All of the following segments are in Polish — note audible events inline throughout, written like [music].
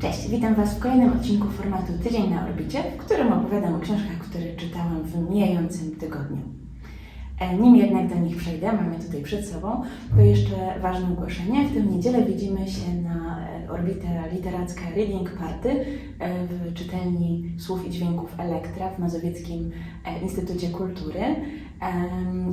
Cześć, witam Was w kolejnym odcinku formatu Tydzień na orbicie, w którym opowiadam o książkach, które czytałam w mijającym tygodniu. E, Nim jednak do nich przejdę, mamy tutaj przed sobą, to jeszcze ważne ogłoszenie. W tę niedzielę widzimy się na e, orbitę literacka Reading Party e, w czytelni słów i dźwięków Elektra w Mazowieckim Instytucie Kultury.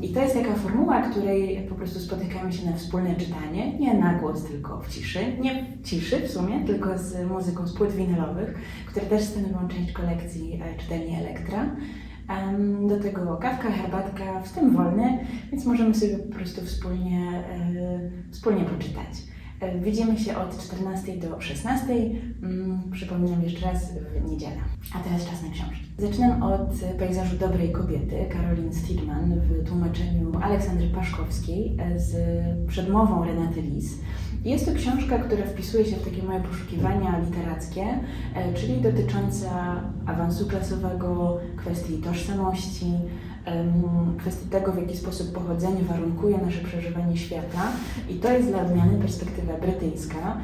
I to jest taka formuła, której po prostu spotykamy się na wspólne czytanie, nie na głos, tylko w ciszy. Nie w ciszy w sumie, tylko z muzyką z płyt winylowych, które też stanowią część kolekcji e, czytelni Elektra. Do tego kawka, herbatka, wstęp wolny, więc możemy sobie po prostu wspólnie, e, wspólnie poczytać. E, Widzimy się od 14 do 16. Mm, Przypominam jeszcze raz w niedzielę. A teraz czas na książki. Zaczynam od pejzażu dobrej kobiety Karolin Stidman w tłumaczeniu Aleksandry Paszkowskiej e, z przedmową Renaty Lis. Jest to książka, która wpisuje się w takie moje poszukiwania literackie, e, czyli dotycząca awansu klasowego, kwestii tożsamości, kwestii tego, w jaki sposób pochodzenie warunkuje nasze przeżywanie świata. I to jest dla odmiany perspektywa brytyjska.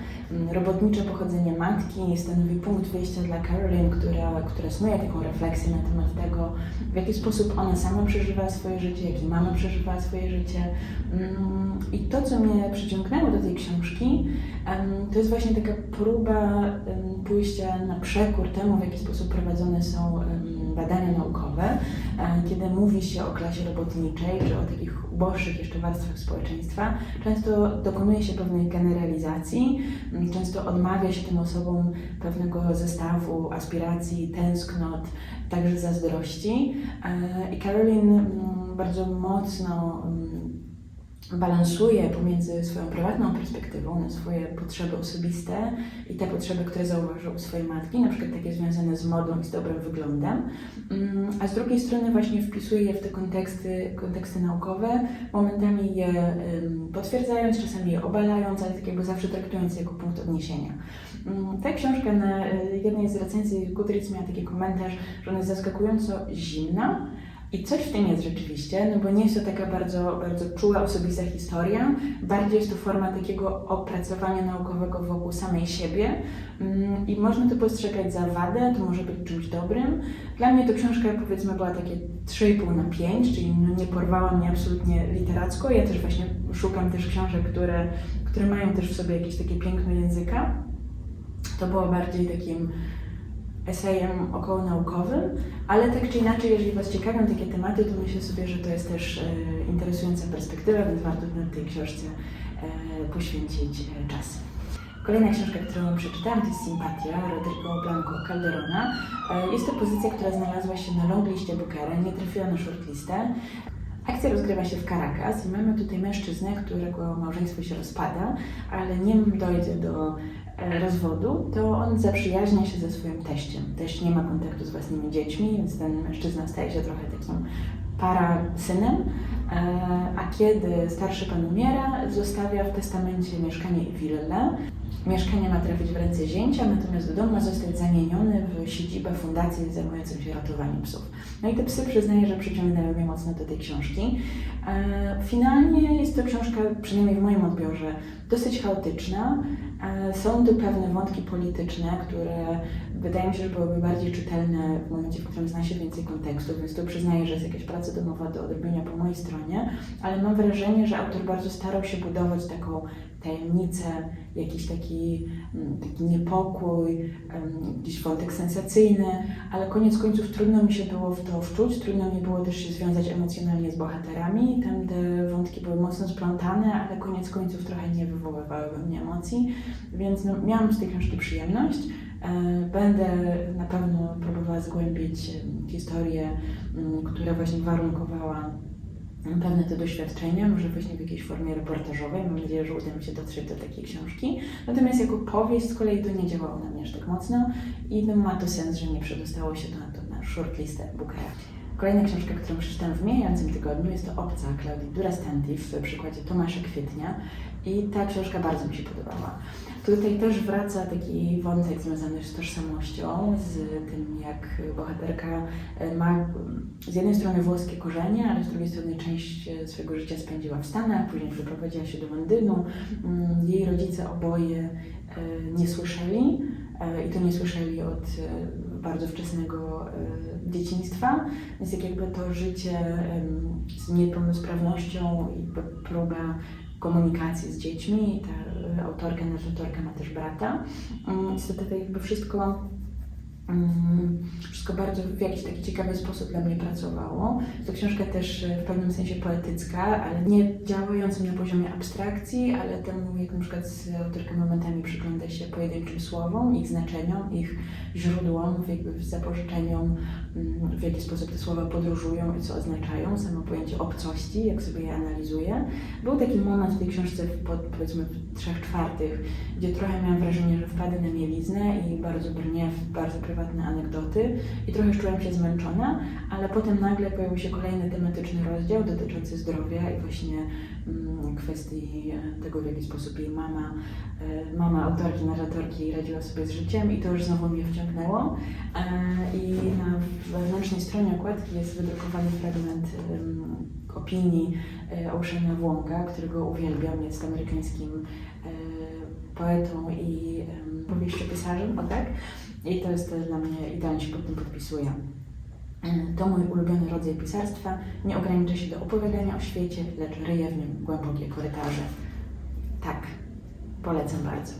Robotnicze pochodzenie matki stanowi punkt wyjścia dla Caroline, która, która snuje taką refleksję na temat tego, w jaki sposób ona sama przeżywa swoje życie, jak mama przeżywała swoje życie. I to, co mnie przyciągnęło do tej książki, to jest właśnie taka próba pójścia na przekór temu, w jaki sposób prowadzone są badania naukowe, e, kiedy mówi się o klasie robotniczej, czy o takich uboższych jeszcze warstwach społeczeństwa, często dokonuje się pewnej generalizacji, często odmawia się tym osobom pewnego zestawu aspiracji, tęsknot, także zazdrości. E, I Caroline bardzo mocno balansuje pomiędzy swoją prywatną perspektywą na swoje potrzeby osobiste i te potrzeby, które zauważył u swojej matki, na przykład takie związane z modą i z dobrym wyglądem, Mm, a z drugiej strony właśnie wpisuje je w te konteksty, konteksty naukowe, momentami je potwierdzając, czasami je obalając, ale tak jakby zawsze traktując je jako punkt odniesienia. Mm, Ta książka na y, jednej z recenzji Goodreads miała taki komentarz, że ona jest zaskakująco zimna, i coś w tym jest rzeczywiście, no bo nie jest to taka bardzo, bardzo czuła, osobista historia, bardziej jest to forma takiego opracowania naukowego wokół samej siebie Mm, i można to postrzegać za wadę, to może być czymś dobrym. Dla mnie to książka powiedzmy była takie 3,5 na 5, czyli no nie porwała mnie absolutnie literacko. Ja też właśnie szukam też książek, które, które mają też w sobie jakieś takie piękno języka. To było bardziej takim esejem około naukowym, ale tak czy inaczej, jeżeli Was ciekawią takie tematy, to myślę sobie, że to jest też e, interesująca perspektywa, więc warto na tej książce e, poświęcić e, czas. Kolejna książka, którą przeczytałam, to jest Sympatia Rodrigo Blanco Calderona. Jest to pozycja, która znalazła się na longliście Bookera, nie trafiła na shortlistę. Akcja rozgrywa się w Caracas i mamy tutaj mężczyznę, którego małżeństwo się rozpada, ale nim dojdzie do e, rozwodu, to on zaprzyjaźnia się ze swoim teściem. Teść nie ma kontaktu z własnymi dziećmi, więc ten mężczyzna staje się trochę takim para synem, e, a kiedy starszy pan umiera, zostawia w testamencie mieszkanie i willę. Mieszkanie ma trafić w ręce zięcia, natomiast dom ma zostać zamieniony w siedzibę fundacji zajmującą się ratowaniem psów. No i te psy przyznaję, że przyciągnęły mnie mocno do tej książki. E, Finalnie jest to książka, przynajmniej w moim odbiorze, dosyć chaotyczna. E, Są tu pewne wątki polityczne, które wydaje mi się, że byłyby bardziej czytelne w momencie, w którym zna się więcej kontekstu, więc tu przyznaję, że jest jakaś praca domowa do odrobienia po mojej stronie, ale mam wrażenie, że autor bardzo starał się budować taką tajemnicę, jakiś taki, mm, taki niepokój, jakiś wątek sensacyjny, ale koniec końców trudno mi się było w to wczuć, trudno mi było też się związać emocjonalnie z bohaterami. Tam te wątki były mocno splątane, ale koniec końców trochę nie wywoływały we mnie emocji, więc no, miałam z tej książki przyjemność. E, Będę na pewno próbowała zgłębić historię, m, która właśnie warunkowała pewne te doświadczenia, może właśnie w jakiejś formie reportażowej. Mam nadzieję, że uda mi się dotrzeć do takiej książki. Natomiast jako powieść z kolei to nie działało na mnie aż tak mocno i no, ma to sens, że nie przedostało się to na, to na shortlistę Bookera. Kolejna książka, którą przeczytałam w mijającym tygodniu jest to Obca Klaudii Durastanti w przykładzie Tomasza Kwietnia i ta książka bardzo mi się podobała. Tutaj też wraca taki wątek związany z tożsamością, z tym jak bohaterka e, ma z jednej strony włoskie korzenie, ale z drugiej strony część e, swojego życia spędziła w Stanach, później przeprowadziła się do Londynu. Mm, Jej rodzice oboje e, nie słyszeli i to nie słyszeli od bardzo wczesnego dzieciństwa. Więc jak jakby to życie z niepełnosprawnością i próba komunikacji z dziećmi. Ta e, autorka, narratorka ma też brata. Mm, Jest to jakby wszystko Mm, Wszystko bardzo w jakiś taki ciekawy sposób dla mnie pracowało. To książka też e, w pewnym sensie poetycka, ale nie działająca na poziomie abstrakcji, ale temu, jak na przykład z autorką momentami przygląda się pojedynczym słowom, ich znaczeniom, ich źródłom, jakby zapożyczeniom, mm, w jaki sposób te słowa podróżują i co oznaczają, samo pojęcie obcości, jak sobie je analizuje. Był taki moment w tej książce, pod, powiedzmy w trzech czwartych, gdzie trochę miałam wrażenie, że wpadę na mieliznę i bardzo brnie w bardzo prywatne anegdoty i trochę czułam się zmęczona, ale potem nagle pojawił się kolejny tematyczny rozdział dotyczący zdrowia i właśnie mm, kwestii e, tego, w jaki sposób jej mama, e, mama autorki, narratorki radziła sobie z życiem i to już znowu mnie wciągnęło. E, I na wewnętrznej stronie okładki jest wydrukowany fragment em, opinii e, Oceana Wonga, którego uwielbiam, jest amerykańskim e, poetą i em, powieściopisarzem, o tak? I to jest też dla mnie, idealnie się pod tym podpisuje. E, To mój ulubiony rodzaj pisarstwa. Nie ogranicza się do opowiadania o świecie, lecz ryje w nim głębokie korytarze. Tak, polecam bardzo.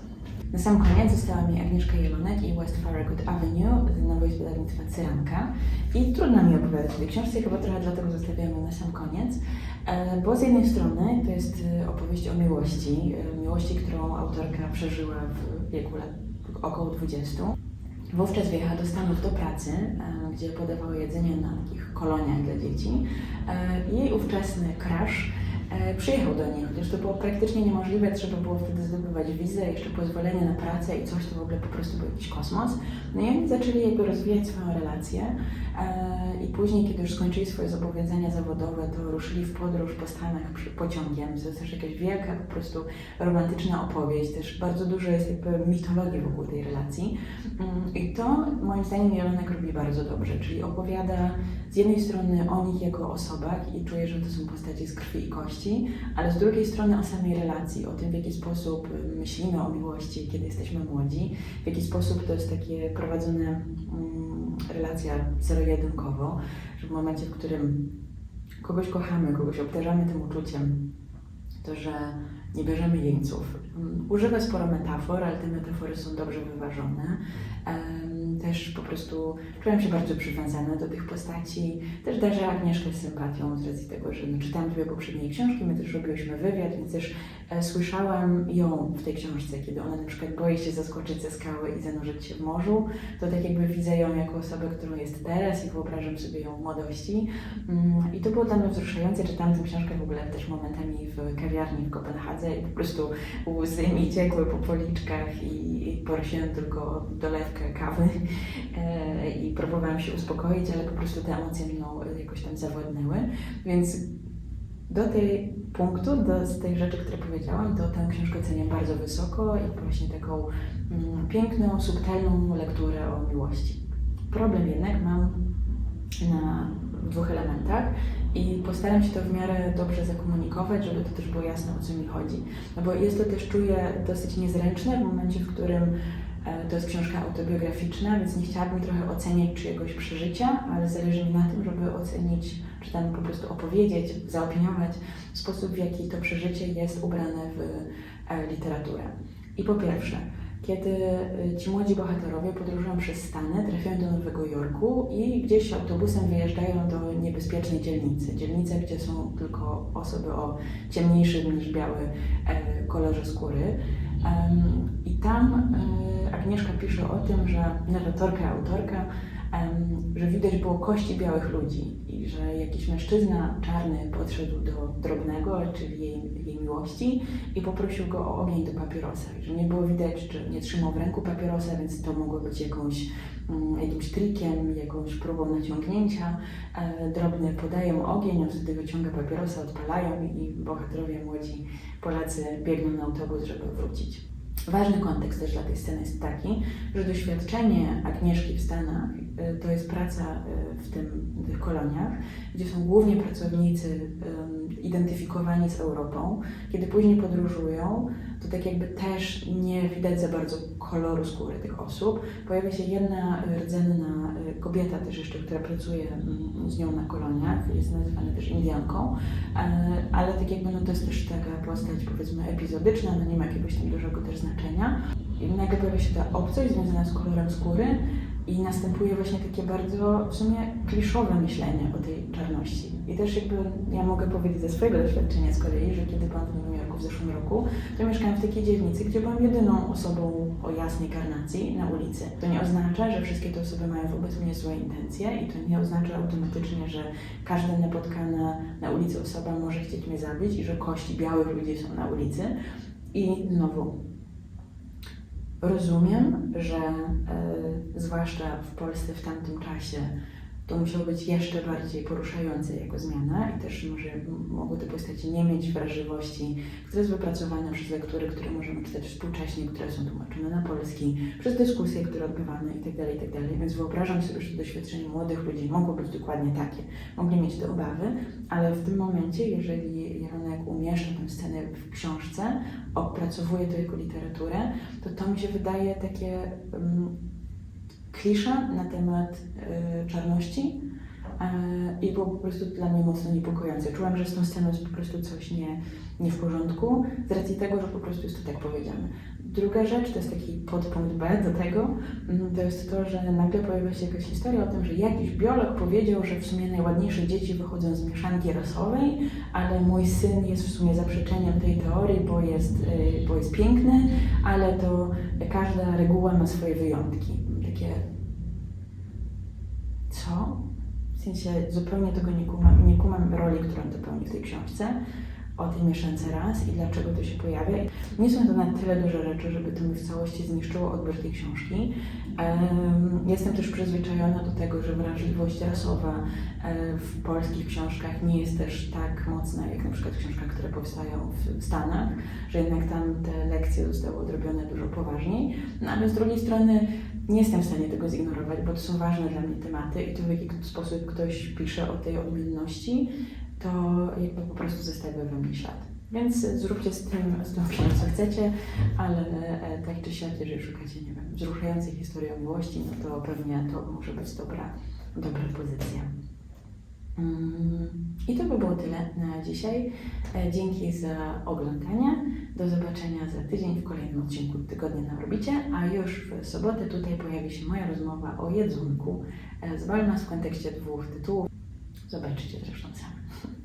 Na sam koniec została mi Agnieszka Jelonek i West Farragut Avenue z nowego wydawnictwa Cyranka. I trudno mi opowiadać o tej książce, chyba trochę dlatego zostawiam ją na sam koniec. E, Bo z jednej strony to jest e, opowieść o miłości, miłości, którą autorka przeżyła w wieku lat około 20. Wówczas wyjechała do Stanów do pracy, e, gdzie podawała jedzenie na takich koloniach dla dzieci. E, Jej ówczesny crush przyjechał do niej, chociaż to było praktycznie niemożliwe, trzeba było wtedy zdobywać wizę, jeszcze pozwolenie na pracę i coś, to w ogóle po prostu był jakiś kosmos. No i oni zaczęli jakby rozwijać swoją relację e, i później, kiedy już skończyli swoje zobowiązania zawodowe, to ruszyli w podróż po Stanach pociągiem. To jest też jakaś wielka po prostu romantyczna opowieść, też bardzo dużo jest jakby mitologii wokół tej relacji. Mm, I to moim zdaniem Jelonek robi bardzo dobrze, czyli opowiada z jednej strony o nich jako osobach i czuję, że to są postacie z krwi i kości, ale z drugiej strony o samej relacji, o tym w jaki sposób myślimy o miłości, kiedy jesteśmy młodzi, w jaki sposób to jest takie prowadzone mm, relacja zero-jedynkowo, że w momencie, w którym kogoś kochamy, kogoś obdarzamy tym uczuciem, to, że nie bierzemy jeńców. Używa sporo metafor, ale te metafory są dobrze wyważone. Też po prostu czułem się bardzo przywiązana do tych postaci. Też darzę Agnieszkę sympatią z racji tego, że no, czytałam dwie poprzednie jej książki, my też robiłyśmy wywiad, więc też e, słyszałam ją w tej książce, kiedy ona na przykład boi się zaskoczyć ze skały i zanurzyć się w morzu, to tak jakby widzę ją jako osobę, którą jest teraz i wyobrażam sobie ją w młodości. Mm, I to było dla mnie wzruszające. Czytałam tę książkę w ogóle też momentami w kawiarni w Kopenhadze i po prostu łzy mi ciekły po policzkach i prosiłam tylko dolewkę kawy e, i próbowałam się uspokoić, ale po prostu te emocje mną jakoś tam zawładnęły. Więc do tej punktu, do, z tej rzeczy, które powiedziałam, to tę książkę cenię bardzo wysoko i właśnie taką mm, piękną, subtelną lekturę o miłości. Problem jednak mam na dwóch elementach i postaram się to w miarę dobrze zakomunikować, żeby to też było jasne, o co mi chodzi. No bo jest to też, czuję, dosyć niezręczne w momencie, w którym e, to jest książka autobiograficzna, więc nie chciałabym trochę oceniać czyjegoś przeżycia, ale zależy mi na tym, żeby ocenić, czy tam po prostu opowiedzieć, zaopiniować sposób, w jaki to przeżycie jest ubrane w e, literaturę. I po pierwsze, kiedy y, ci młodzi bohaterowie podróżują przez Stany, trafiają do Nowego Jorku i gdzieś autobusem wyjeżdżają do niebezpiecznej dzielnicy. Dzielnicy, gdzie są tylko osoby o ciemniejszym niż biały e, kolorze skóry. I tam e, Agnieszka pisze o tym, że narratorka, autorka, że widać było kości białych ludzi i że jakiś mężczyzna czarny podszedł do drobnego, czyli jej, jej miłości i poprosił go o ogień do papierosa. I Że nie było widać, że nie trzymał w ręku papierosa, więc to mogło być jakąś, jakimś trikiem, jakąś próbą naciągnięcia. E, drobny podają ogień, on wtedy wyciąga papierosa, odpalają i bohaterowie młodzi Polacy biegną na autobus, żeby wrócić. Ważny kontekst też dla tej sceny jest taki, że doświadczenie Agnieszki w Stanach y, to jest praca y, w tym, tych koloniach, gdzie są głównie pracownicy identyfikowani z Europą. Kiedy później podróżują, to tak jakby też nie widać za bardzo koloru skóry tych osób. Pojawia się jedna rdzenna y, kobieta też jeszcze, która pracuje mm, z nią na koloniach, jest nazywana też Indianką, e, ale tak jakby no to jest też taka postać powiedzmy epizodyczna, no nie ma jakiegoś tam dużego też znaczenia. I nagle pojawia się ta obcość związana z kolorem skóry i następuje właśnie takie bardzo w sumie kliszowe myślenie o tej czarności. I też jakby ja mogę powiedzieć ze swojego doświadczenia z kolei, że kiedy byłam w zeszłym roku, to mieszkałam w takiej dzielnicy, gdzie byłam jedyną osobą o jasnej karnacji na ulicy. To nie oznacza, że wszystkie te osoby mają wobec mnie złe intencje i to nie oznacza automatycznie, że każda napotkana na ulicy osoba może chcieć mnie zabić i że kości białych ludzi są na ulicy. I znowu, Rozumiem, że e, zwłaszcza w Polsce w tamtym czasie to musiało być jeszcze bardziej poruszające jako zmiana i też może mogły te postacie nie mieć wrażliwości, która jest wypracowana przez lektury, które możemy czytać współcześnie, które są tłumaczone na polski, przez dyskusje, które odbywamy itd., itd. Więc wyobrażam sobie, że doświadczenie młodych ludzi mogło być dokładnie takie. Mogli mieć te obawy, ale w tym momencie, jeżeli Jeronek umieszcza tę scenę w książce, opracowuje to jako literaturę, to to mi się wydaje takie um, klisza na temat y, czarności i było po prostu dla mnie mocno niepokojące. Czułam, że z tą sceną jest po prostu coś nie, nie w porządku, z racji tego, że po prostu jest to tak powiedziane. Druga rzecz, to jest taki podpunkt B do tego, mm, to jest to, że nagle pojawia się jakaś historia o tym, że jakiś biolog powiedział, że w sumie najładniejsze dzieci wychodzą z mieszanki rasowej, ale mój syn jest w sumie zaprzeczeniem tej teorii, bo jest, y, bo jest piękny, ale to każda reguła ma swoje wyjątki. Takie. Co? W sensie zupełnie tego nie kumam, nie kumam roli, którą to pełni w tej książce, o tej mieszance ras i dlaczego to się pojawia. Nie są to na tyle duże rzeczy, żeby to mi w całości zniszczyło odbiór tej książki. Em, Jestem też przyzwyczajona do tego, że wrażliwość rasowa w polskich książkach nie jest też tak mocna, jak na przykład w książkach, które powstają w Stanach, że jednak tam te lekcje zostały odrobione dużo poważniej. No ale z drugiej strony nie jestem w stanie tego zignorować, bo to są ważne dla mnie tematy i to w jaki sposób ktoś pisze o tej odmienności, to jakby po prostu zostawia we mnie ślad. Więc zróbcie z tym, z tym film, co chcecie, ale e, tak czy siak, jeżeli szukacie, nie wiem, wzruszającej historii o miłości, no to pewnie to może być dobra, dobra pozycja. Mm, I to by było tyle na dzisiaj. E, Dzięki za oglądanie. Do zobaczenia za tydzień w kolejnym odcinku Tygodnia na Orbicie, a już w sobotę tutaj pojawi się moja rozmowa o jedzonku e, z w kontekście dwóch tytułów. Zobaczycie zresztą sami. [laughs]